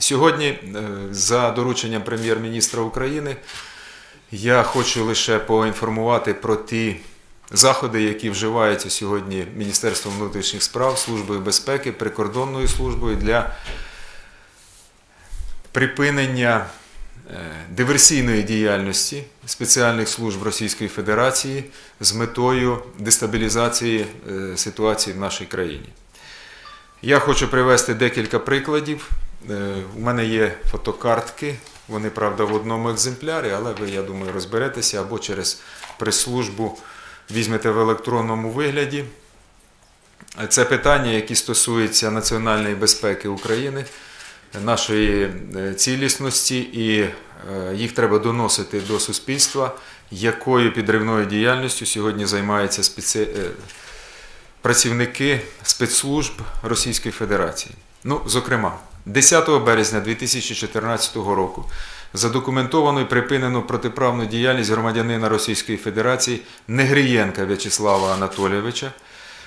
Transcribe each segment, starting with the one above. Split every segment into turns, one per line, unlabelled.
Сьогодні, е, за дорученням прем'єр-міністра України, я хочу лише поінформувати про ті заходи, які вживаються сьогодні Міністерством внутрішніх справ, Службою безпеки, прикордонною службою для припинення е, диверсійної діяльності спеціальних служб Російської Федерації з метою дестабілізації е, ситуації в нашій країні. Я хочу привести декілька прикладів. Е, У мене є фотокартки, вони, правда, в одному екземплярі, але ви, я думаю, розберетеся або через прес-службу візьмете в електронному вигляді. Це питання, які стосуються національної безпеки України, нашої е, цілісності, і е, їх треба доносити до суспільства, якою підривною діяльністю сьогодні займаються спеці... працівники спецслужб Російської Федерації. Ну, зокрема, 10 березня 2014 року задокументовано і припинено протиправну діяльність громадянина Російської Федерації Негрієнка В'ячеслава Анатолійовича,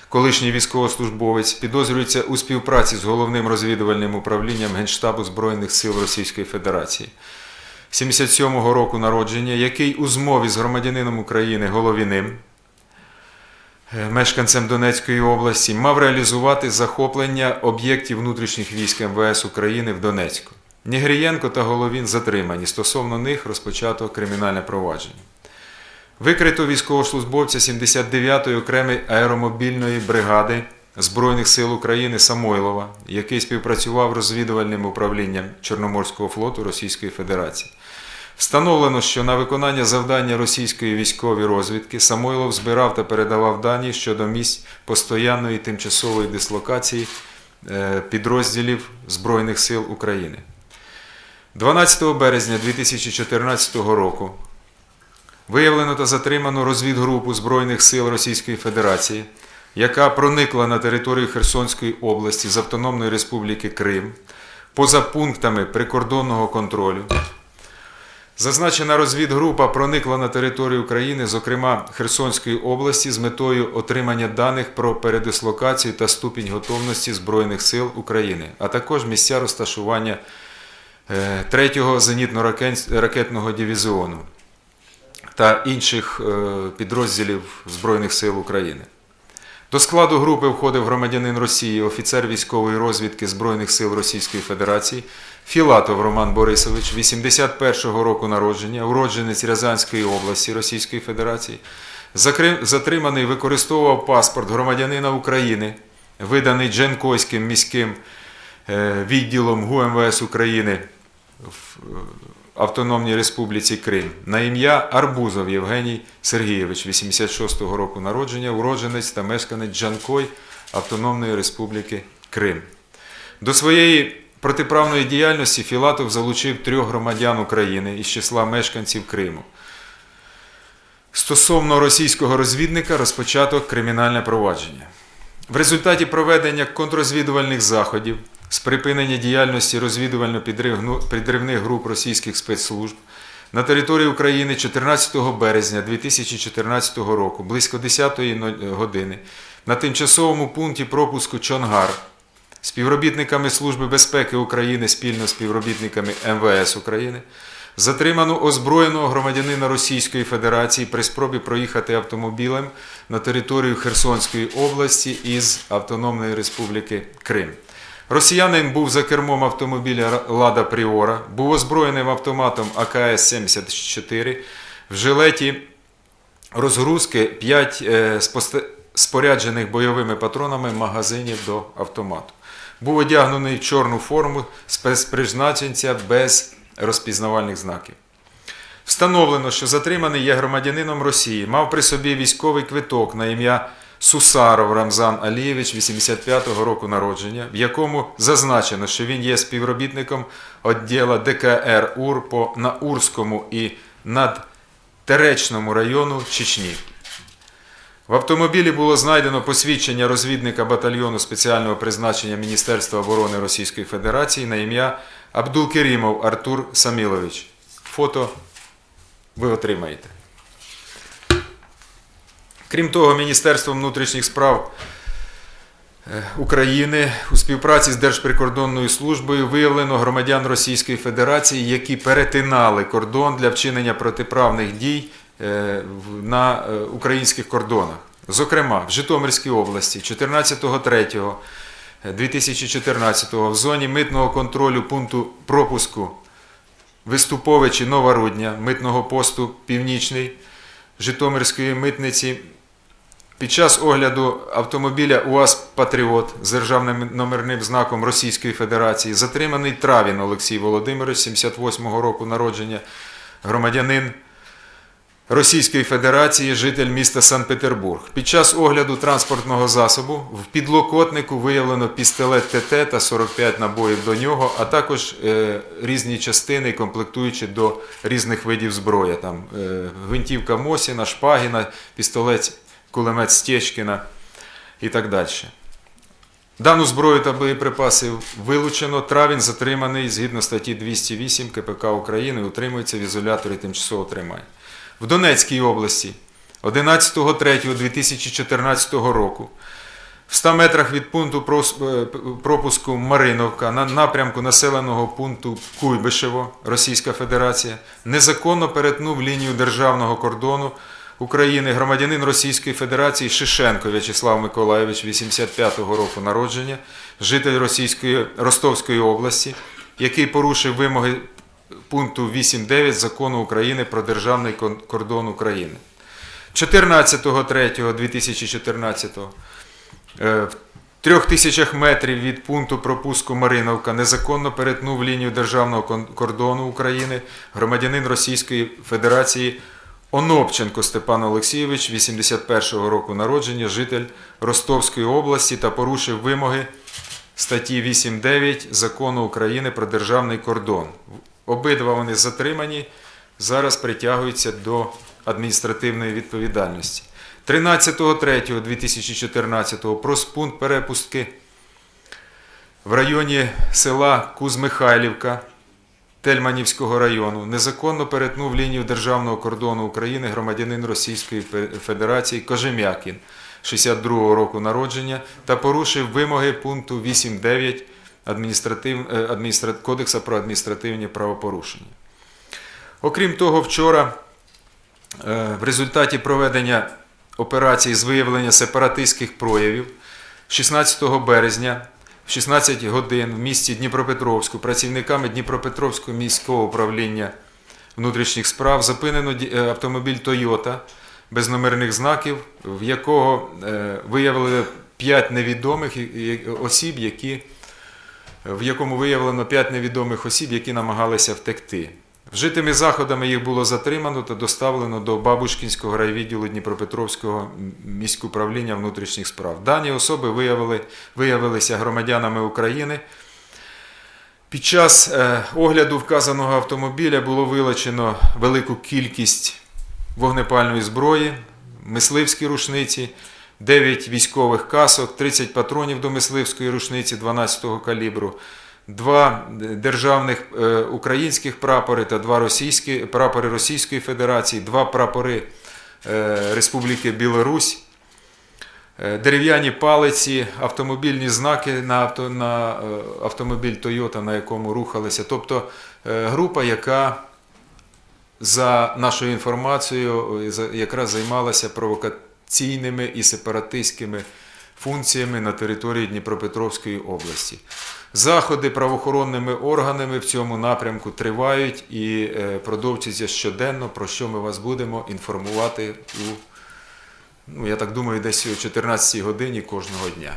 колишній військовослужбовець, підозрюється у співпраці з головним розвідувальним управлінням Генштабу Збройних сил Російської Федерації. 77-го року народження, який у змові з громадянином України Головіним мешканцем Донецької області, мав реалізувати захоплення об'єктів внутрішніх військ МВС України в Донецьку. Нігрієнко та Головін затримані. Стосовно них розпочато кримінальне провадження. Викрито військовослужбовця 79-ї окремої аеромобільної бригади Збройних сил України Самойлова, який співпрацював розвідувальним управлінням Чорноморського флоту Російської Федерації. Встановлено, що на виконання завдання російської військової розвідки Самойлов збирав та передавав дані щодо місць постоянної тимчасової дислокації е, підрозділів Збройних сил України. 12 березня 2014 року виявлено та затримано розвідгрупу Збройних сил Російської Федерації, яка проникла на територію Херсонської області з Автономної Республіки Крим поза пунктами прикордонного контролю. Зазначена розвідгрупа проникла на територію України, зокрема Херсонської області, з метою отримання даних про передислокацію та ступінь готовності Збройних сил України, а також місця розташування 3-го зенітно-ракетного дивізіону та інших е, підрозділів Збройних сил України. До складу групи входив громадянин Росії, офіцер військової розвідки Збройних сил Російської Федерації Філатов Роман Борисович, 81-го року народження, уродженець Рязанської області Російської Федерації, затриманий використовував паспорт громадянина України, виданий Дженкойським міським е, відділом ГУМВС України е, Автономній Республіці Крим на ім'я Арбузов Євгеній Сергійович, 86-го року народження, уродженець та мешканець Джанкой Автономної Республіки Крим. До своєї протиправної діяльності Філатов залучив трьох громадян України із числа мешканців Криму. Стосовно російського розвідника розпочато кримінальне провадження. В результаті проведення контррозвідувальних заходів з припинення діяльності розвідувально-підривних груп російських спецслужб на території України 14 березня 2014 року близько 10 години на тимчасовому пункті пропуску Чонгар співробітниками Служби безпеки України спільно з співробітниками МВС України затримано озброєного громадянина Російської Федерації при спробі проїхати автомобілем на територію Херсонської області із Автономної Республіки Крим. Росіянин був за кермом автомобіля Лада Пріора, був озброєним автоматом АКС-74 в жилеті розгрузки 5 споряджених бойовими патронами магазинів до автомату. Був одягнений в чорну форму спецпризначенця без розпізнавальних знаків. Встановлено, що затриманий є громадянином Росії, мав при собі військовий квиток на ім'я Сусаров Рамзан Алієвич 85-го року народження, в якому зазначено, що він є співробітником відділу ДКР УР по Наурському і надтеречному району Чечні. В автомобілі було знайдено посвідчення розвідника батальйону спеціального призначення Міністерства оборони Російської Федерації на ім'я Абдулкерімов Артур Самілович. Фото ви отримаєте. Крім того, Міністерство внутрішніх справ е, України у співпраці з Держприкордонною службою виявлено громадян Російської Федерації, які перетинали кордон для вчинення протиправних дій е, на е, українських кордонах. Зокрема, в Житомирській області 14.03.2014 в зоні митного контролю пункту пропуску Виступовичі Новарудня митного посту Північний Житомирської митниці під час огляду автомобіля УАЗ Патріот з державним номерним знаком Російської Федерації затриманий Травін Олексій Володимирович, 78-го року народження, громадянин Російської Федерації, житель міста Санкт-Петербург. Під час огляду транспортного засобу в підлокотнику виявлено пістолет ТТ та 45 набоїв до нього, а також е, різні частини, комплектуючі до різних видів зброї. Там е, гвинтівка Мосіна, Шпагіна, пістолет, кулемет Стечкіна і так далі. Дану зброю та боєприпаси вилучено. Травін затриманий згідно статті 208 КПК України, утримується в ізоляторі тимчасового тримання. В Донецькій області 11.03.2014 року в 100 метрах від пункту е, пропуску Мариновка на напрямку населеного пункту Куйбишево, Російська Федерація, незаконно перетнув лінію державного кордону України громадянин Російської Федерації Шишенко В'ячеслав Миколайович, 85-го року народження, житель Російської Ростовської області, який порушив вимоги пункту 8.9 Закону України про державний кордон України. 14.03.2014 е, в трьох тисячах метрів від пункту пропуску Мариновка незаконно перетнув лінію державного кордону України громадянин Російської Федерації Онопченко Степан Олексійович, 81-го року народження, житель Ростовської області та порушив вимоги статті 8.9 Закону України про державний кордон. Обидва вони затримані, зараз притягуються до адміністративної відповідальності. 13.03.2014 проспункт перепустки в районі села Кузмихайлівка Тельманівського району незаконно перетнув лінію державного кордону України громадянин Російської Федерації Кожем'якін 62-го року народження та порушив вимоги пункту 8.9 адміністратив... е, адміністра... Кодексу про адміністративні правопорушення. Окрім того, вчора е, в результаті проведення операції з виявлення сепаратистських проявів 16 березня в 16 годин в місті Дніпропетровську працівниками Дніпропетровського міського управління внутрішніх справ зупинено е, автомобіль Toyota без номерних знаків, в якого е, виявили 5 невідомих осіб, які в якому виявлено 5 невідомих осіб, які намагалися втекти. Вжитими заходами їх було затримано та доставлено до Бабушкінського райвідділу Дніпропетровського міськуправління внутрішніх справ. Дані особи виявили, виявилися громадянами України. Під час е, огляду вказаного автомобіля було вилучено велику кількість вогнепальної зброї, мисливські рушниці, 9 військових касок, 30 патронів до мисливської рушниці 12-го калібру, два державних е, українських прапори та два російські прапори Російської Федерації, два прапори е, Республіки Білорусь. Е, Дерев'яні палиці, автомобільні знаки на, авто, на автомобіль Toyota, на якому рухалися. Тобто група, яка за нашою інформацією якраз займалася провокаційними і сепаратистськими функціями на території Дніпропетровської області. Заходи правоохоронними органами в цьому напрямку тривають і е, продовжуються щоденно, про що ми вас будемо інформувати у, ну, я так думаю, десь о 14 годині кожного дня.